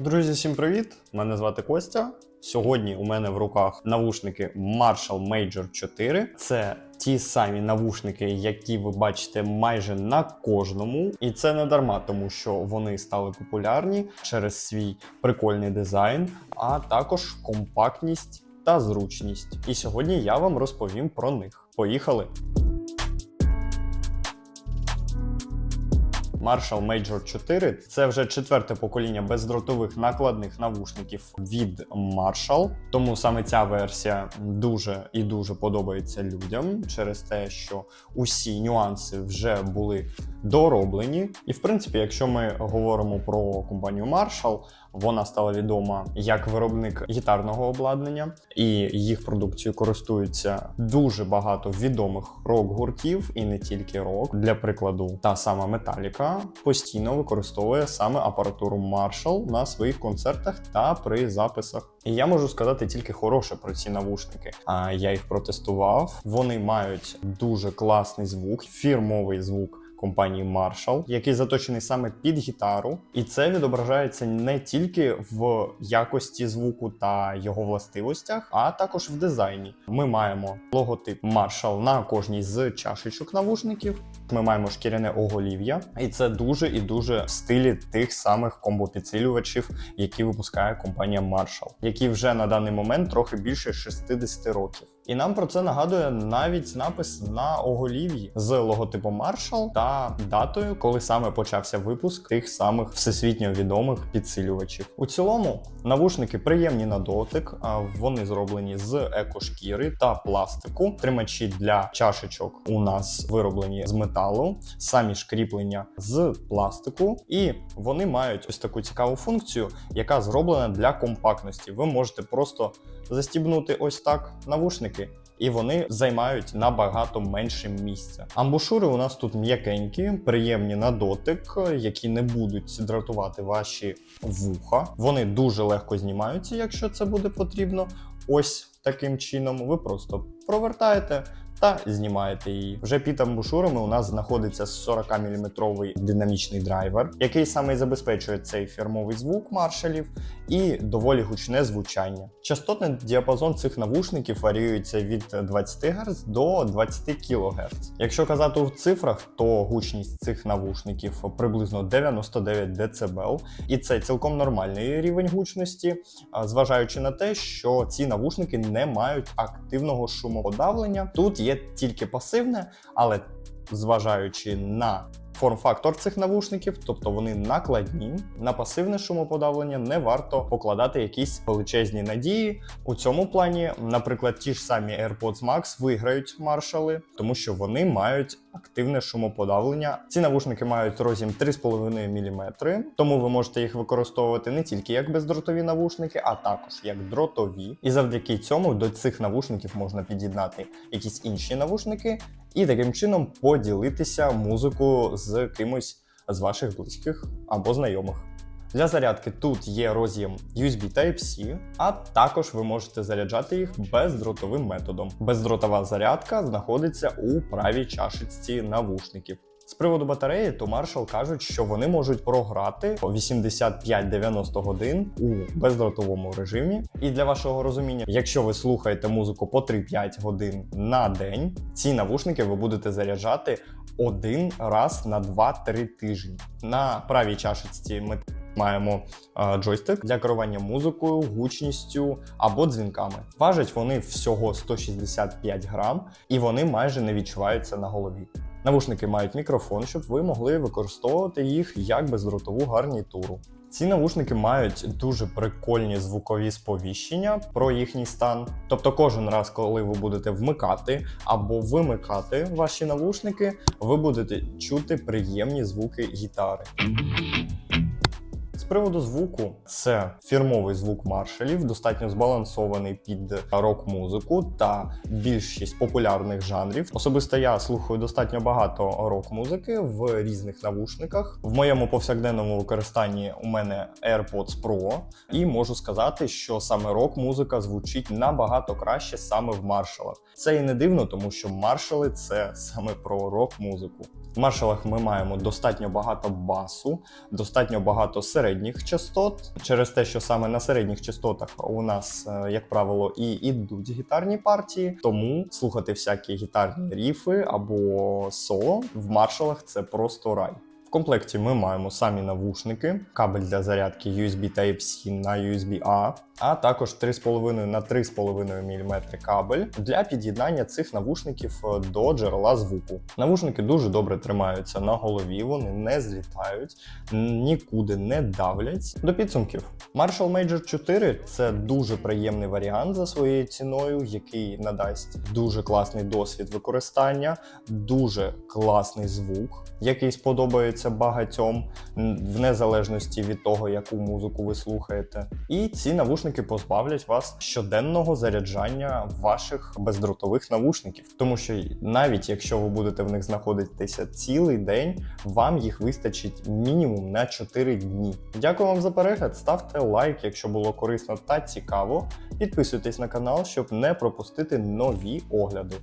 Друзі, всім привіт! Мене звати Костя. Сьогодні у мене в руках навушники Marshall Major 4. Це ті самі навушники, які ви бачите майже на кожному. І це не дарма, тому що вони стали популярні через свій прикольний дизайн, а також компактність та зручність. І сьогодні я вам розповім про них. Поїхали! Marshall Major 4 це вже четверте покоління бездротових накладних навушників від Marshall. Тому саме ця версія дуже і дуже подобається людям через те, що усі нюанси вже були дороблені. І в принципі, якщо ми говоримо про компанію Marshall, вона стала відома як виробник гітарного обладнання, і їх продукцією користуються дуже багато відомих рок-гуртів, і не тільки рок. Для прикладу, та сама Постійно використовує саме апаратуру Marshall на своїх концертах та при записах. І я можу сказати тільки хороше про ці навушники. А я їх протестував. Вони мають дуже класний звук, фірмовий звук компанії Marshall, який заточений саме під гітару, і це відображається не тільки в якості звуку та його властивостях, а також в дизайні. Ми маємо логотип Marshall на кожній з чашечок навушників. Ми маємо шкіряне оголів'я, і це дуже і дуже в стилі тих самих комбопідсилювачів, які випускає компанія Marshall, які вже на даний момент трохи більше 60 років. І нам про це нагадує навіть напис на оголів'ї з логотипом Marshall та датою, коли саме почався випуск тих самих всесвітньо відомих підсилювачів. У цілому навушники приємні на дотик, вони зроблені з екошкіри та пластику. Тримачі для чашечок у нас вироблені з металу, самі ж кріплення з пластику, і вони мають ось таку цікаву функцію, яка зроблена для компактності. Ви можете просто застібнути ось так навушники. І вони займають набагато менше місця. Амбушури у нас тут м'якенькі, приємні на дотик, які не будуть дратувати ваші вуха. Вони дуже легко знімаються, якщо це буде потрібно. Ось таким чином. Ви просто провертаєте та знімаєте її. Вже під амбушурами у нас знаходиться 40 мм динамічний драйвер, який саме і забезпечує цей фірмовий звук маршалів і доволі гучне звучання. Частотний діапазон цих навушників варіюється від 20 Гц до 20 кГц. Якщо казати в цифрах, то гучність цих навушників приблизно 99 дБ, і це цілком нормальний рівень гучності, зважаючи на те, що ці навушники не мають активного шумоподавлення. Тут є тільки пасивне, але зважаючи на форм-фактор цих навушників, тобто вони накладні, на пасивне шумоподавлення не варто покладати якісь величезні надії. У цьому плані, наприклад, ті ж самі AirPods Max виграють маршали, тому що вони мають активне шумоподавлення. Ці навушники мають розім 3,5 мм, тому ви можете їх використовувати не тільки як бездротові навушники, а також як дротові. І завдяки цьому до цих навушників можна під'єднати якісь інші навушники і таким чином поділитися музику з кимось з ваших близьких або знайомих. Для зарядки тут є роз'єм USB Type-C, а також ви можете заряджати їх бездротовим методом. Бездротова зарядка знаходиться у правій чашечці навушників. З приводу батареї, то Marshall кажуть, що вони можуть програти 85-90 годин у бездротовому режимі. І для вашого розуміння, якщо ви слухаєте музику по 3-5 годин на день, ці навушники ви будете заряджати один раз на 2-3 тижні. На правій чашечці ми Маємо джойстик для керування музикою, гучністю або дзвінками. Важать вони всього 165 грам, і вони майже не відчуваються на голові. Навушники мають мікрофон, щоб ви могли використовувати їх як бездротову гарнітуру. Ці навушники мають дуже прикольні звукові сповіщення про їхній стан. Тобто, кожен раз, коли ви будете вмикати або вимикати ваші навушники, ви будете чути приємні звуки гітари. Приводу звуку, це фірмовий звук маршалів, достатньо збалансований під рок-музику та більшість популярних жанрів. Особисто я слухаю достатньо багато рок-музики в різних навушниках. В моєму повсякденному використанні у мене AirPods Pro, і можу сказати, що саме рок-музика звучить набагато краще саме в маршалах. Це і не дивно, тому що маршали це саме про рок-музику. В маршалах ми маємо достатньо багато басу, достатньо багато середніх частот. Через те, що саме на середніх частотах у нас, е, як правило, і ідуть гітарні партії, тому слухати всякі гітарні ріфи або соло в маршалах це просто рай. В комплекті ми маємо самі навушники, кабель для зарядки USB Type-C на USB-A, а також 3,5 на 3,5 мм кабель для під'єднання цих навушників е, до джерела звуку. Навушники дуже добре тримаються на голові, вони не злітають, нікуди не давлять. До підсумків, Marshall Major 4 це дуже приємний варіант за своєю ціною, який надасть дуже класний досвід використання, дуже класний звук, який сподобається багатьом, в незалежності від того, яку музику ви слухаєте. І ці навушники позбавлять вас щоденного заряджання ваших бездротових навушників, тому що навіть якщо ви будете в них знаходитися цілий день, вам їх вистачить мінімум на 4 дні. Дякую вам за перегляд. Ставте лайк, якщо було корисно та цікаво. Підписуйтесь на канал, щоб не пропустити нові огляди.